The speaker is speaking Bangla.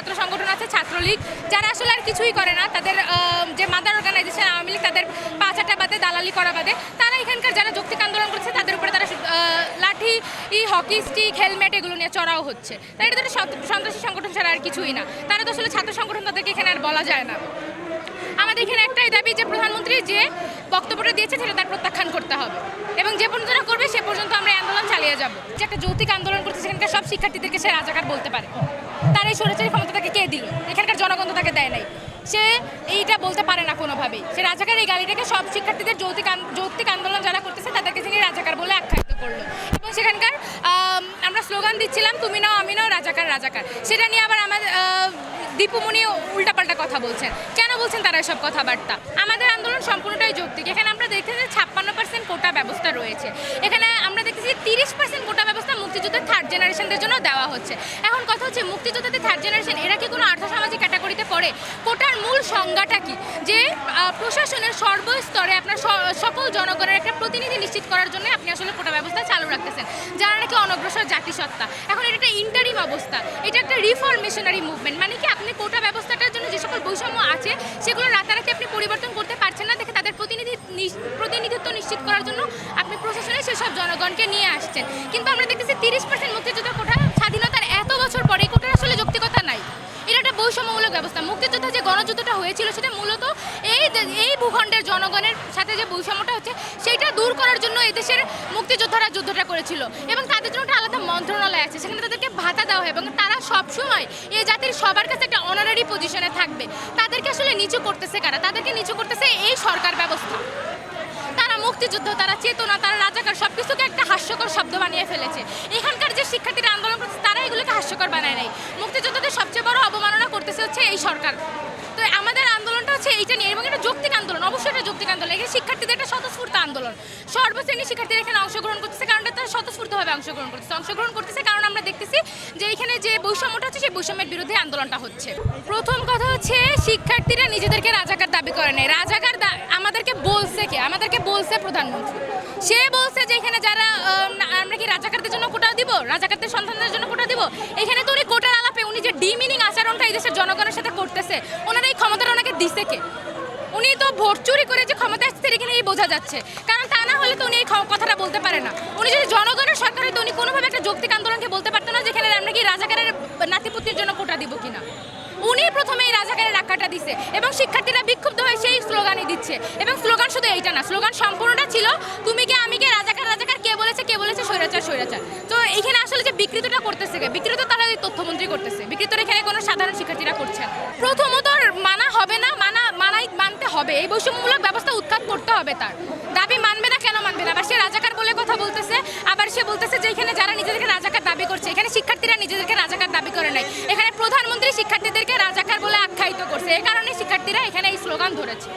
ছাত্র সংগঠন আছে, ছাত্রলীগ, যারা আসলে আর কিছুই করে না। তাদের যে মাদার অর্গানাইজেশন আওয়ামী লীগ, তাদের পাঁচ আটা বাদে, দালালি করা বাদে, তারা এখানকার যারা যৌক্তিক আন্দোলন করছে, তাদের উপরে তারা লাঠি, ই, হকি স্টিক হেলমেট এগুলো নিয়ে চড়াও হচ্ছে। তাই এটা তো সন্ত্রাসী সংগঠন ছাড়া আর কিছুই না। তারা তো আসলে ছাত্র সংগঠন তাদেরকে এখানে আর বলা যায় না। আমাদের এখানে একটাই দাবি যে প্রধানমন্ত্রী যে বক্তব্যটা দিয়েছে, সেটা তার প্রত্যাখ্যান করতে হবে। এবং যে পর্যন্ত করবে, সে পর্যন্ত আমরা আন্দোলন চালিয়ে যাব। যে একটা যৌতিক আন্দোলন করছে, সেখানকার সব শিক্ষার্থীদেরকে সে রাজাকার বলতে পারে। তার এই স্বৈরাচারী ক্ষমতা তাকে কে দিল? এখানকার জনগণ তাকে দেয় নাই। সে এইটা বলতে পারে না কোনোভাবেই। সে রাজাকার এই গালিটাকে সব শিক্ষার্থীদের যৌতিক যৌক্তিক আন্দোলন যারা করতেছে, তাদেরকে তিনি রাজাকার বলে আখ্যায়িত করল। এবং সেখানকার আমরা স্লোগান দিচ্ছিলাম, তুমি নাও, আমি নাও, রাজাকার রাজাকার। সেটা নিয়ে আবার আমার দীপুমণি উল্টাপাল্টা কথা বলছেন। কেন বলছেন তারা এসব কথাবার্তা? আমাদের আন্দোলন সম্পূর্ণটাই যৌক্তিক। এখানে আমরা কোটা ব্যবস্থা রয়েছে। এখানে আমরা দেখতেছি তিরিশ পার্সেন্ট কোটা ব্যবস্থা মুক্তিযুদ্ধের থার্ড জেনারেশনদের জন্য দেওয়া হচ্ছে। এখন কথা হচ্ছে মুক্তিযোদ্ধাদের থার্ড জেনারেশন এরা কি কোনো আর্থসামাজিক ক্যাটাগরিতে পড়ে? কোটার মূল সংজ্ঞাটা কি? যে প্রশাসনের সর্বস্তরে আপনার সকল জনগণের একটা প্রতিনিধি নিশ্চিত করার জন্য আপনি আসলে কোটা ব্যবস্থা চালু রাখতেছেন। যারা নাকি অনগ্রসর জাতিসত্তা। এখন এটা একটা ইন্টারিম অবস্থা। এটা একটা রিফরমেশনারি মুভমেন্ট মানে কি আপনি কোটা ব্যবস্থাটার জন্য যে সকল বৈষম্য আছে, সেগুলো রাতারাতি আপনি পরিবর্তন করতে পারছেন না দেখে তাদের প্রতিনিধি নিশ- প্রতিনিধিত্ব নিশ্চিত করার জন্য আপনি প্রশাসনে সেসব জনগণকে নিয়ে আসছেন। কিন্তু আমরা দেখতেছি তিরিশ পার্সেন্ট মুক্তিযোদ্ধা কোটা স্বাধীনতার এত বছর পরে এই কোটার আসলে যৌক্তিকতা নাই। এটা একটা বৈষম্যমূলক ব্যবস্থা। মুক্তিযোদ্ধা যে গণযুদ্ধটা হয়েছিল সেটা মূলত এই এই ভূখণ্ডের জনগণের সাথে যে বৈষম্যটা হচ্ছে, সেইটা দূর করার জন্য এদেশের মুক্তিযোদ্ধারা যুদ্ধটা করেছিল এবং তাদের জন্য একটা আলাদা মন্ত্রণালয় আছে। সেখানে তাদেরকে ভাতা দেওয়া হয় এবং তারা সবসময় এই জাতির সবার কাছে একটা অনারারি পজিশনে থাকবে। আসলে নিচু করতেছে কারা? তাদেরকে নিচু করতেছে এই সরকার ব্যবস্থা। তারা মুক্তিযুদ্ধ, তারা চেতনা, তারা রাজাকার সব কিছুকে একটা হাস্যকর শব্দ বানিয়ে ফেলেছে। এখানকার যে শিক্ষার্থীরা আন্দোলন করছে, তারা এগুলোকে হাস্যকর বানায় নাই। মুক্তিযোদ্ধাদের সবচেয়ে বড় অবমাননা করতেছে হচ্ছে এই সরকার। তো আমাদের আন্দোলনটা হচ্ছে এইটা নিয়ে, এবং এটা যৌক্তিক আন্দোলন, অবশ্যই এটা যৌক্তিক আন্দোলন। এখানে শিক্ষার্থীদের একটা স্বতঃস্ফূর্ত আন্দোলন। সর্বশ্রেণীর শিক্ষার্থীরা এখানে অংশগ্রহণ করতেছে কারণ তারা স্বতঃস্ফূর্তভাবে অংশগ্রহণ করতেছে। অংশগ্রহণ করতেছে কারণ আমরা দেখতেছি যে এখানে যে বৈষম্যটা হচ্ছে, সেই বৈষম্যের বিরুদ্ধে আন্দোলনটা হচ্ছে। প্রথম কথা হচ্ছে শিক্ষার্থীরা নিজেদেরকে রাজাকার দাবি করে নেই। রাজাকার আমাদেরকে বলছে কে? আমাদেরকে বলছে প্রধানমন্ত্রী। সে বলছে যে এখানে যারা আমরা কি রাজাকারদের জন্য কোটা দিব? রাজাকারদের সন্তানদের জন্য কোটা দিব? এখানে তো উনি কোটার আলাপে, উনি যে ডিমিনিং আচরণটা এই দেশের জনগণের সাথে করতেছে, ওনার এই ক্ষমতাটা ওনাকে দিছে কে? উনি তো ভোট চুরি করে যে ক্ষমতা আসছে এখানে এই বোঝা যাচ্ছে। কারণ তা না হলে তো উনি এই কথাটা বলতে পারে না। উনি যদি জনগণের সরকার হতো উনি কোনোভাবে একটা যৌক্তিক আন্দোলনকে বলতে পারতো না যেখানে আমরা কি রাজাকারের নাতিপুতির জন্য কোটা দিব কিনা? উনি প্রথমে এই রাজাকারের আখ্যাটা দিছে এবং শিক্ষার্থীরা বিক্ষুব্ধ হয়ে সেই স্লোগানই দিচ্ছে। এবং স্লোগান শুধু এইটা না, স্লোগান সম্পূর্ণটা ছিল, তুমি কে, আমি কে, রাজাকার রাজাকার, কে বলেছে কে বলেছে, স্বৈরাচার স্বৈরাচার। তো এখানে আসলে যে বিকৃতটা করতেছে বিকৃত তারা তথ্যমন্ত্রী করতেছে। বিকৃতটা এখানে কোনো সাধারণ শিক্ষার্থীরা করছেন প্রথমত মানা হবে না, মানা, মানাই মানতে হবে। এই বৈষম্যমূলক ব্যবস্থা উৎখাত করতে হবে তার। দাবি মানবে না কেন মানবে না? আবার সে রাজাকার বলে কথা বলতেছে, আবার সে বলতেছে যে এখানে যারা নিজেদেরকে রাজাকার দাবি করছে, এখানে শিক্ষার্থীরা নিজেদেরকে রাজাকার দাবি নাই। এখানে প্রধানমন্ত্রী শিক্ষার্থীদেরকে রাজাকার বলে আখ্যায়িত করছে। এ কারণে শিক্ষার্থীরা এখানে এই স্লোগান ধরেছে।